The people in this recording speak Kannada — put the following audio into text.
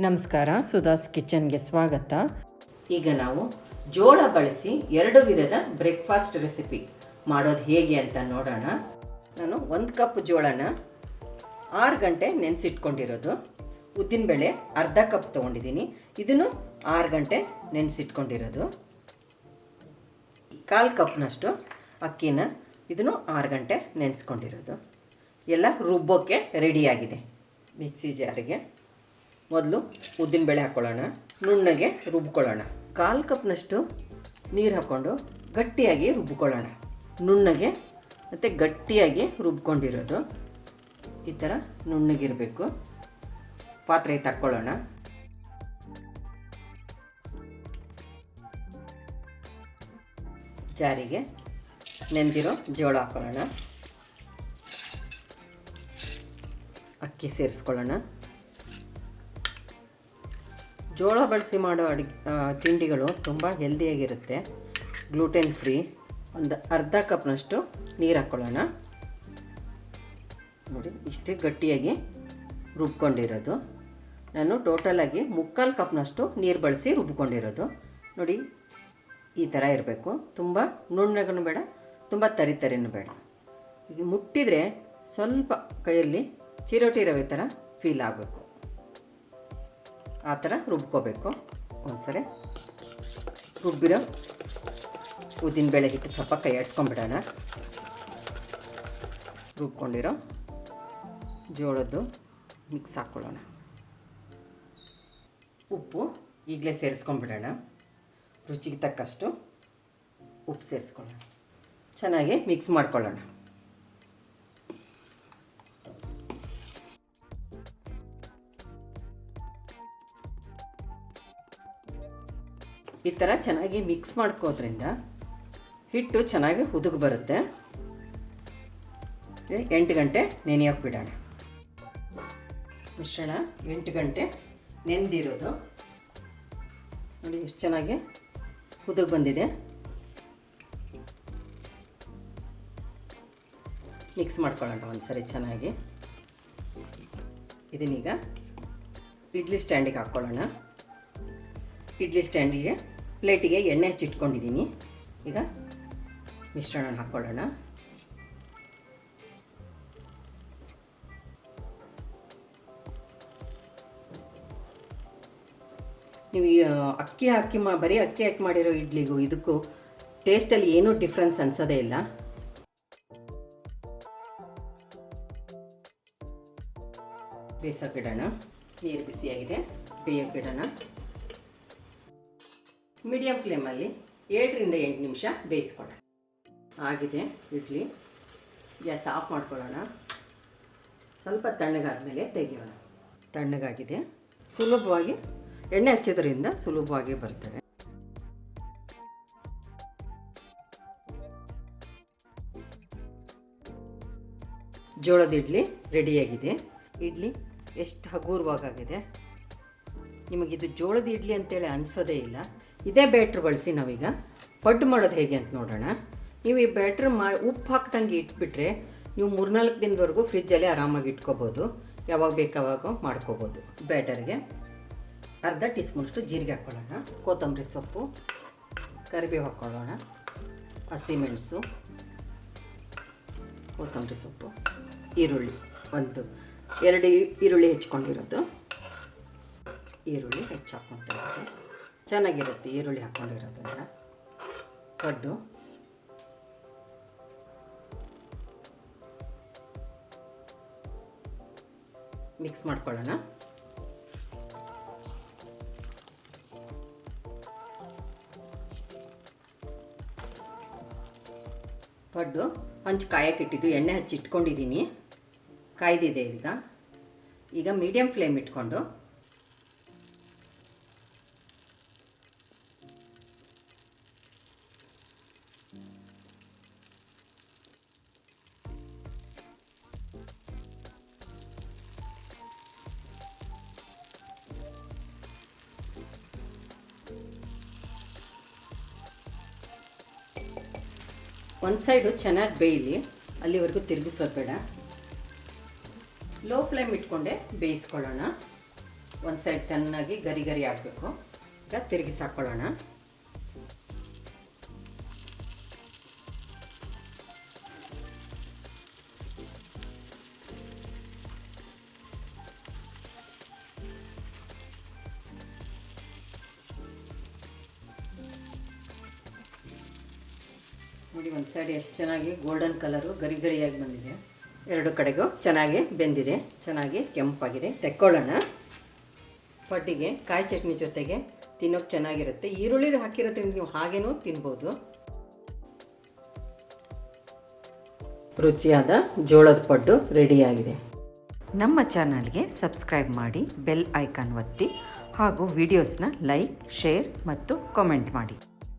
ನಮಸ್ಕಾರ ಸುಧಾಸ್ ಕಿಚನ್ಗೆ ಸ್ವಾಗತ. ಈಗ ನಾವು ಜೋಳ ಬಳಸಿ ಎರಡು ವಿಧದ ಬ್ರೇಕ್ಫಾಸ್ಟ್ ರೆಸಿಪಿ. ಮಾಡೋದು ಹೇಗೆ ಅಂತ ನೋಡೋಣ. ನಾನು ಒಂದು ಕಪ್ ಜೋಳನ ಆರು ಗಂಟೆ ನೆನೆಸಿಟ್ಕೊಂಡಿರೋದು. ಉದ್ದಿನಬೇಳೆ ಅರ್ಧ ಕಪ್ ತೊಗೊಂಡಿದ್ದೀನಿ. ಇದನ್ನು ಆರು ಗಂಟೆ ನೆನೆಸಿಟ್ಕೊಂಡಿರೋದು. ಕಾಲು ಕಪ್ನಷ್ಟು ಅಕ್ಕಿನ ಇದನ್ನು ಆರು ಗಂಟೆ ನೆನೆಸ್ಕೊಂಡಿರೋದು. ಎಲ್ಲ ರುಬ್ಬೋಕ್ಕೆ ರೆಡಿಯಾಗಿದೆ ಮಿಕ್ಸಿ ಜಾರಿಗೆ. ಮೊದಲು ಉದ್ದಿನ ಬೇಳೆ ಹಾಕ್ಕೊಳ್ಳೋಣ ನುಣ್ಣಗೆ ರುಬ್ಕೊಳ್ಳೋಣ. ಕಾಲು ಕಪ್ನಷ್ಟು ನೀರು ಹಾಕ್ಕೊಂಡು ಗಟ್ಟಿಯಾಗಿ ರುಬ್ಕೊಳ್ಳೋಣ. ನುಣ್ಣಗೆ ಮತ್ತು ಗಟ್ಟಿಯಾಗಿ ರುಬ್ಕೊಂಡಿರೋದು. ಈ ಥರ ನುಣ್ಣಗಿರಬೇಕು. ಪಾತ್ರೆ ತಕ್ಕೊಳ್ಳೋಣ ಜಾರಿಗೆ ನೆಂದಿರೋ ಜೋಳ ಹಾಕ್ಕೊಳ್ಳೋಣ ಅಕ್ಕಿ ಸೇರಿಸ್ಕೊಳ್ಳೋಣ. ಜೋಳ ಬಳಸಿ ಮಾಡೋ ಅಡುಗೆ ತಿಂಡಿಗಳು ತುಂಬ ಹೆಲ್ದಿಯಾಗಿರುತ್ತೆ ಗ್ಲೂಟೆನ್ ಫ್ರೀ ಒಂದು ಅರ್ಧ ಕಪ್ನಷ್ಟು ನೀರು ಹಾಕ್ಕೊಳ್ಳೋಣ ನೋಡಿ, ಇಷ್ಟೇ ಗಟ್ಟಿಯಾಗಿ ರುಬ್ಕೊಂಡಿರೋದು. ನಾನು ಟೋಟಲಾಗಿ ಮುಕ್ಕಾಲು ಕಪ್ನಷ್ಟು ನೀರು ಬಳಸಿ ರುಬ್ಕೊಂಡಿರೋದು. ನೋಡಿ, ಈ ಥರ ಇರಬೇಕು. ತುಂಬ ನುಣ್ಣಗೂ ಬೇಡ, ತುಂಬ ತರಿ ತರಿನೂ ಬೇಡ. ಈಗ ಮುಟ್ಟಿದರೆ ಸ್ವಲ್ಪ ಕೈಯಲ್ಲಿ ಚಿರೋಟಿ ರವೆ ಥರ ಫೀಲ್ ಆಗಬೇಕು. ಆ ಥರ ರುಬ್ಕೋಬೇಕು. ಒಂದ್ಸರಿ ರುಬ್ಬಿರೋ ಉದ್ದಿನಬೇಳೆ ಹಿಟ್ಟು ಸ್ವಲ್ಪ ಕೈ ಆಡಿಸ್ಕೊಂಬಿಡೋಣ ರುಬ್ಕೊಂಡಿರೋ ಜೋಳದ್ದು ಮಿಕ್ಸ್ ಹಾಕ್ಕೊಳ್ಳೋಣ ಉಪ್ಪು ಈಗಲೇ ಸೇರಿಸ್ಕೊಂಬಿಡೋಣ. ರುಚಿಗೆ ತಕ್ಕಷ್ಟು ಉಪ್ಪು ಸೇರಿಸ್ಕೊಳ್ಳೋಣ. ಚೆನ್ನಾಗಿ ಮಿಕ್ಸ್ ಮಾಡ್ಕೊಳ್ಳೋಣ. ಈ ಥರ ಚೆನ್ನಾಗಿ ಮಿಕ್ಸ್ ಮಾಡ್ಕೋದ್ರಿಂದ ಹಿಟ್ಟು ಚೆನ್ನಾಗಿ ಹುದುಗಿ ಬರುತ್ತೆ. ಎಂಟು ಗಂಟೆ ನೆನೆಯೋಕೆ ಬಿಡೋಣ ಮಿಶ್ರಣ ಎಂಟು ಗಂಟೆ ನೆಂದಿರೋದು. ನೋಡಿ ಎಷ್ಟು ಚೆನ್ನಾಗಿ ಹುದುಗಿ ಬಂದಿದೆ. ಮಿಕ್ಸ್ ಮಾಡ್ಕೊಳ್ಳೋಣ ಒಂದು ಸರಿ ಚೆನ್ನಾಗಿ. ಇದನ್ನೀಗ ಇಡ್ಲಿ ಸ್ಟ್ಯಾಂಡಿಗೆ ಹಾಕ್ಕೊಳ್ಳೋಣ. ಇಡ್ಲಿ ಸ್ಟ್ಯಾಂಡಿಗೆ ಪ್ಲೇಟಿಗೆ ಎಣ್ಣೆ ಹಚ್ಚಿಟ್ಕೊಂಡಿದ್ದೀನಿ. ಈಗ ಮಿಶ್ರಣ ಹಾಕ್ಕೊಳ್ಳೋಣ. ನೀವು ಅಕ್ಕಿ ಹಾಕಿ ಮಾ, ಬರೀ ಅಕ್ಕಿ ಹಾಕಿ ಮಾಡಿರೋ ಇಡ್ಲಿಗೂ ಇದಕ್ಕೂ ಟೇಸ್ಟಲ್ಲಿ ಏನೂ ಡಿಫ್ರೆನ್ಸ್ ಅನ್ಸೋದೇ ಇಲ್ಲ. ಬೇಯಿಸೋಕ್ಕಿಡೋಣ ನೀರು ಬಿಸಿಯಾಗಿದೆ. ಬೇಯೋಕ್ಕಿಡೋಣ ಮೀಡಿಯಮ್ ಫ್ಲೇಮಲ್ಲಿ ಏಳರಿಂದ ಎಂಟು ನಿಮಿಷ ಬೇಯಿಸ್ಕೊಳ್ಳೋಣ. ಆಗಿದೆ, ಇಡ್ಲಿ. ಗ್ಯಾಸ್ ಆಫ್ ಮಾಡ್ಕೊಳ್ಳೋಣ. ಸ್ವಲ್ಪ ತಣ್ಣಗಾದ ಮೇಲೆ ತೆಗೆಯೋಣ. ತಣ್ಣಗಾಗಿದೆ. ಸುಲಭವಾಗಿ ಎಣ್ಣೆ ಹಚ್ಚೋದ್ರಿಂದ ಸುಲಭವಾಗಿ ಬರ್ತವೆ ಜೋಳದ ಇಡ್ಲಿ ರೆಡಿಯಾಗಿದೆ. ಇಡ್ಲಿ ಎಷ್ಟು ಹಗೂರವಾಗಿದೆ ನಿಮಗಿದು ಜೋಳದ ಇಡ್ಲಿ ಅಂತೇಳಿ ಅನಿಸೋದೇ ಇಲ್ಲ. ಇದೇ ಬ್ಯಾಟ್ರ್ ಬಳಸಿ ನಾವೀಗ. ಪಡ್ಡು ಮಾಡೋದು ಹೇಗೆ ಅಂತ ನೋಡೋಣ. ನೀವು ಈ ಬ್ಯಾಟ್ರ್ ಮಾ, ಉಪ್ಪು ಹಾಕ್ದಂಗೆ ಇಟ್ಬಿಟ್ರೆ ನೀವು ಮೂರ್ನಾಲ್ಕು ದಿನದವರೆಗೂ ಫ್ರಿಜ್ಜಲ್ಲಿ ಆರಾಮಾಗಿ ಇಟ್ಕೋಬೋದು. ಯಾವಾಗ ಬೇಕಾವಾಗ ಮಾಡ್ಕೋಬೋದು ಬ್ಯಾಟರ್ಗೆ. ಅರ್ಧ ಟೀ ಸ್ಪೂನಷ್ಟು ಜೀರಿಗೆ ಹಾಕ್ಕೊಳ್ಳೋಣ. ಕೊತ್ತಂಬರಿ ಸೊಪ್ಪು, ಕರಿಬೇವು ಹಾಕ್ಕೊಳ್ಳೋಣ. ಹಸಿಮೆಣಸು ಕೊತ್ತಂಬರಿ ಸೊಪ್ಪು, ಈರುಳ್ಳಿ ಒಂದು. ಎರಡು ಈರುಳ್ಳಿ ಹೆಚ್ಕೊಂಡಿರೋದು. ಈರುಳ್ಳಿ ಹೆಚ್ಚು ಹಾಕ್ಕೊತಾ ಇರೋದು ಚೆನ್ನಾಗಿರುತ್ತೆ ಈರುಳ್ಳಿ ಹಾಕ್ಕೊಂಡಿರೋದ್ರಿಂದ ಪಡ್ಡು. ಮಿಕ್ಸ್ ಮಾಡ್ಕೊಳ್ಳೋಣ. ಪಡ್ಡು. ಹಂಚು ಕಾಯಕ್ಕಿಟ್ಟಿದ್ದು ಎಣ್ಣೆ ಹಚ್ಚಿ ಇಟ್ಕೊಂಡಿದ್ದೀನಿ. ಕಾಯ್ದಿದೆ ಈಗ. ಈಗ ಮೀಡಿಯಮ್ ಫ್ಲೇಮ್ ಇಟ್ಕೊಂಡು. ಒಂದು ಸೈಡು ಚೆನ್ನಾಗಿ ಬೇಯಲಿ, ಅಲ್ಲಿವರೆಗೂ ತಿರುಗಿಸೋದು ಬೇಡ. ಲೋ ಫ್ಲೇಮ್ ಇಟ್ಕೊಂಡೆ ಬೇಯಿಸ್ಕೊಳ್ಳೋಣ. ಒಂದು ಸೈಡ್ ಚೆನ್ನಾಗಿ ಗರಿ ಗರಿ ಆಗಬೇಕು. ಈಗ ತಿರುಗಿಸಿ ನೋಡಿ, ಒಂದು ಸೈಡ್ ಎಷ್ಟು ಚೆನ್ನಾಗಿ ಗೋಲ್ಡನ್ ಕಲರು ಗರಿ ಗರಿಯಾಗಿ ಬಂದಿದೆ. ಎರಡು ಕಡೆಗೂ ಚೆನ್ನಾಗಿ ಬೆಂದಿದೆ. ಚೆನ್ನಾಗಿ ಕೆಂಪಾಗಿದೆ. ತೆಕ್ಕೊಳ್ಳೋಣ. ಪಟ್ಟಿಗೆ ಕಾಯಿ ಚಟ್ನಿ ಜೊತೆಗೆ ತಿನ್ನೋಕೆ ಚೆನ್ನಾಗಿರುತ್ತೆ. ಈರುಳ್ಳಿದು ಹಾಕಿರೋದ್ರಿಂದ ನೀವು ಹಾಗೇನೂ ತಿನ್ಬೋದು. ರುಚಿಯಾದ ಜೋಳದ ಪಡ್ಡು ರೆಡಿಯಾಗಿದೆ ನಮ್ಮ ಚಾನಲ್ಗೆ ಸಬ್ಸ್ಕ್ರೈಬ್ ಮಾಡಿ ಬೆಲ್ ಐಕಾನ್ ಒತ್ತಿ ಹಾಗೂ ವಿಡಿಯೋಸ್ನ ಲೈಕ್ ಶೇರ್ ಮತ್ತು ಕಾಮೆಂಟ್ ಮಾಡಿ.